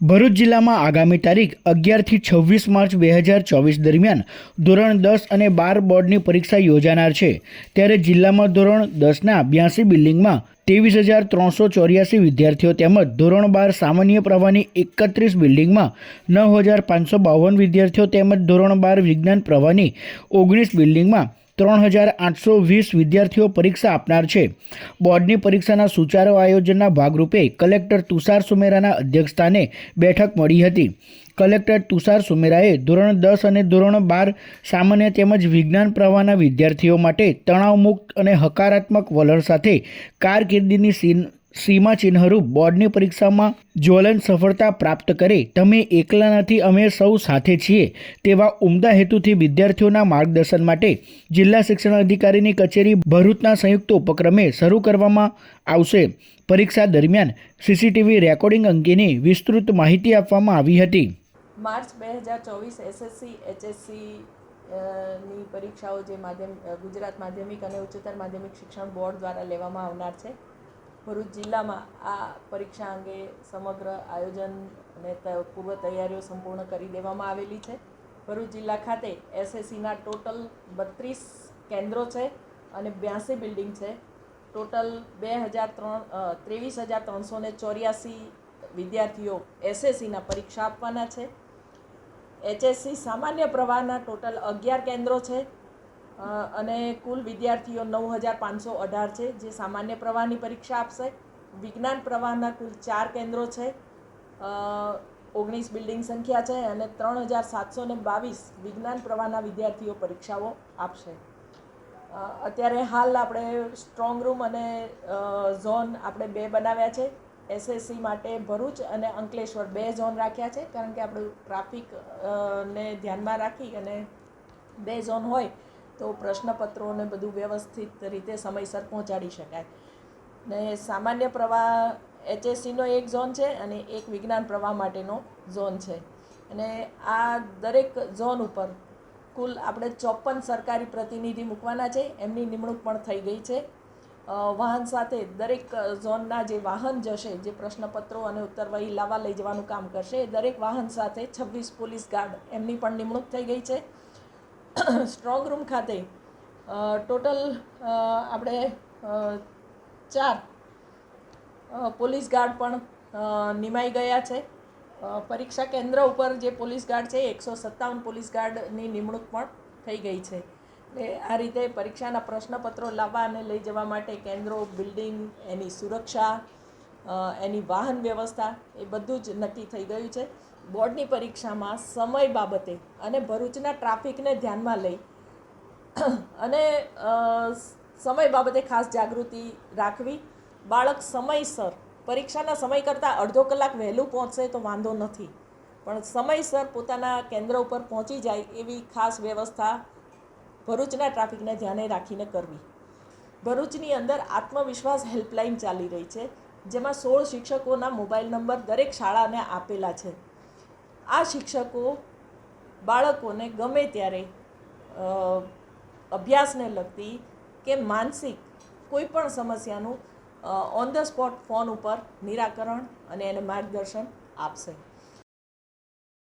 ભરૂચ જિલ્લામાં આગામી તારીખ અગિયારથી છવ્વીસ માર્ચ બે હજાર ચોવીસ દરમિયાન ધોરણ દસ અને બાર બોર્ડની પરીક્ષા યોજાનાર છે. ત્યારે જિલ્લામાં ધોરણ દસના બ્યાસી બિલ્ડિંગમાં ત્રેવીસ હજાર ત્રણસો ચોર્યાસી વિદ્યાર્થીઓ તેમજ ધોરણ બાર સામાન્ય પ્રવાહની એકત્રીસ બિલ્ડિંગમાં નવ હજાર પાંચસો બાવન વિદ્યાર્થીઓ તેમજ ધોરણ બાર વિજ્ઞાન પ્રવાહની ઓગણીસ બિલ્ડિંગમાં ત્રણ હજાર આઠસો વીસ વિદ્યાર્થીઓ પરીક્ષા આપનાર છે. બોર્ડની પરીક્ષાના સુચારુ આયોજનના ભાગરૂપે કલેક્ટર તુષાર સુમેરાના અધ્યક્ષસ્થાને બેઠક મળી હતી. કલેક્ટર તુષાર સુમેરાએ ધોરણ દસ અને ધોરણ બાર સામાન્ય તેમજ વિજ્ઞાન પ્રવાહના વિદ્યાર્થીઓ માટે તણાવમુક્ત અને હકારાત્મક વલણ સાથે કારકિર્દીની સીમા ચિહ્નરૂપ બોર્ડની પરીક્ષામાં જ્વલન સફળતા પ્રાપ્ત કરે, તમે એકલા નથી અમે સૌ સાથે છીએ તેવા ઉમદા હેતુથી વિદ્યાર્થીઓના માર્ગદર્શન માટે જિલ્લા શિક્ષણ અધિકારીની કચેરી ભરૂચના સંયુક્ત ઉપક્રમે શરૂ કરવામાં આવશે. પરીક્ષા દરમિયાન સીસીટીવી રેકોર્ડિંગ અંગેની વિસ્તૃત માહિતી આપવામાં આવી હતી. માર્ચ બે હજાર ચોવીસ એસએસસી, એચએસસી ની પરીક્ષાઓ જે માધ્યમ, ગુજરાત માધ્યમિક અને ઉચ્ચતર માધ્યમિક શિક્ષણ બોર્ડ દ્વારા લેવામાં આવનાર છે. ભરૂચ જિલ્લામાં આ પરીક્ષા અંગે સમગ્ર આયોજન અને પૂર્વ તૈયારીઓ સંપૂર્ણ કરી દેવામાં આવેલી છે. ભરૂચ જિલ્લા ખાતે એસએસસીના ટોટલ બત્રીસ કેન્દ્રો છે અને બ્યાસી બિલ્ડિંગ છે. ટોટલ બે હજાર ત્રણ ત્રેવીસ હજાર ત્રણસો ને ચોર્યાસી વિદ્યાર્થીઓ એસએસસીના પરીક્ષા આપવાના છે. એચએસસી સામાન્ય પ્રવાહના ટોટલ અગિયાર કેન્દ્રો છે. અને કુલ વિદ્યાર્થીઓ નવ હજાર પાંચસો અઢાર છે, જે સામાન્ય પ્રવાહની પરીક્ષા આપશે. વિજ્ઞાન પ્રવાહના કુલ ચાર કેન્દ્રો છે. ઓગણીસ બિલ્ડિંગ સંખ્યા છે અને ત્રણ હજાર સાતસો ને બાવીસ વિજ્ઞાન પ્રવાહના વિદ્યાર્થીઓ પરીક્ષાઓ આપશે. અત્યારે હાલ આપણે સ્ટ્રોંગ રૂમ અને ઝોન આપણે બે બનાવ્યા છે. એસએસસી માટે ભરૂચ અને અંકલેશ્વર બે ઝોન રાખ્યા છે, કારણ કે આપણું ટ્રાફિક ને ધ્યાનમાં રાખી અને બે ઝોન હોય તો પ્રશ્નપત્રોને બધું વ્યવસ્થિત રીતે સમયસર પહોંચાડી શકાય. ને સામાન્ય પ્રવાહ એચએસસીનો એક ઝોન છે અને એક વિજ્ઞાન પ્રવાહ માટેનો ઝોન છે. અને આ દરેક ઝોન ઉપર કુલ આપણે ચોપન સરકારી પ્રતિનિધિ મૂકવાના છે. એમની નિમણૂક પણ થઈ ગઈ છે. વાહન સાથે દરેક ઝોનના જે વાહન જશે, જે પ્રશ્નપત્રો અને ઉત્તરવહી લાવવા લઈ જવાનું કામ કરશે દરેક વાહન સાથે છવ્વીસ પોલીસ ગાર્ડ એમની પણ નિમણૂક થઈ ગઈ છે. સ્ટ્રોંગ રૂમ ખાતે ટોટલ આપણે ચાર પોલીસ ગાર્ડ પણ નિમાઈ ગયા છે. પરીક્ષા કેન્દ્ર ઉપર જે પોલીસ ગાર્ડ છે, એકસો સત્તાવન પોલીસ ગાર્ડની નિમણૂક પણ થઈ ગઈ છે. એટલે આ રીતે પરીક્ષાના પ્રશ્નપત્રો લાવવા અને લઈ જવા માટે કેન્દ્રો, બિલ્ડિંગ, એની સુરક્ષા એની વાહન વ્યવસ્થા એ બધું જ નક્કી થઈ ગયું છે. બોર્ડની પરીક્ષામાં સમય બાબતે અને ભરૂચના ટ્રાફિકને ધ્યાનમાં લઈ અને સમય બાબતે ખાસ જાગૃતિ રાખવી. બાળક સમયસર, પરીક્ષાના સમય કરતાં અડધો કલાક વહેલું પહોંચશે તો વાંધો નથી. પણ સમયસર પોતાના કેન્દ્ર ઉપર પહોંચી જાય એવી ખાસ વ્યવસ્થા ભરૂચના ટ્રાફિકને ધ્યાને રાખીને કરવી. ભરૂચની અંદર આત્મવિશ્વાસ હેલ્પલાઇન ચાલી રહી છે. જેમાં સોળ શિક્ષકોના મોબાઈલ નંબર દરેક શાળાને આપેલા છે. આ શિક્ષકો બાળકોને ગમે ત્યારે અભ્યાસને લગતી કે માનસિક કોઈ પણ સમસ્યાનું ઓન ધ સ્પોટ ફોન ઉપર નિરાકરણ અને એને માર્ગદર્શન આપશે.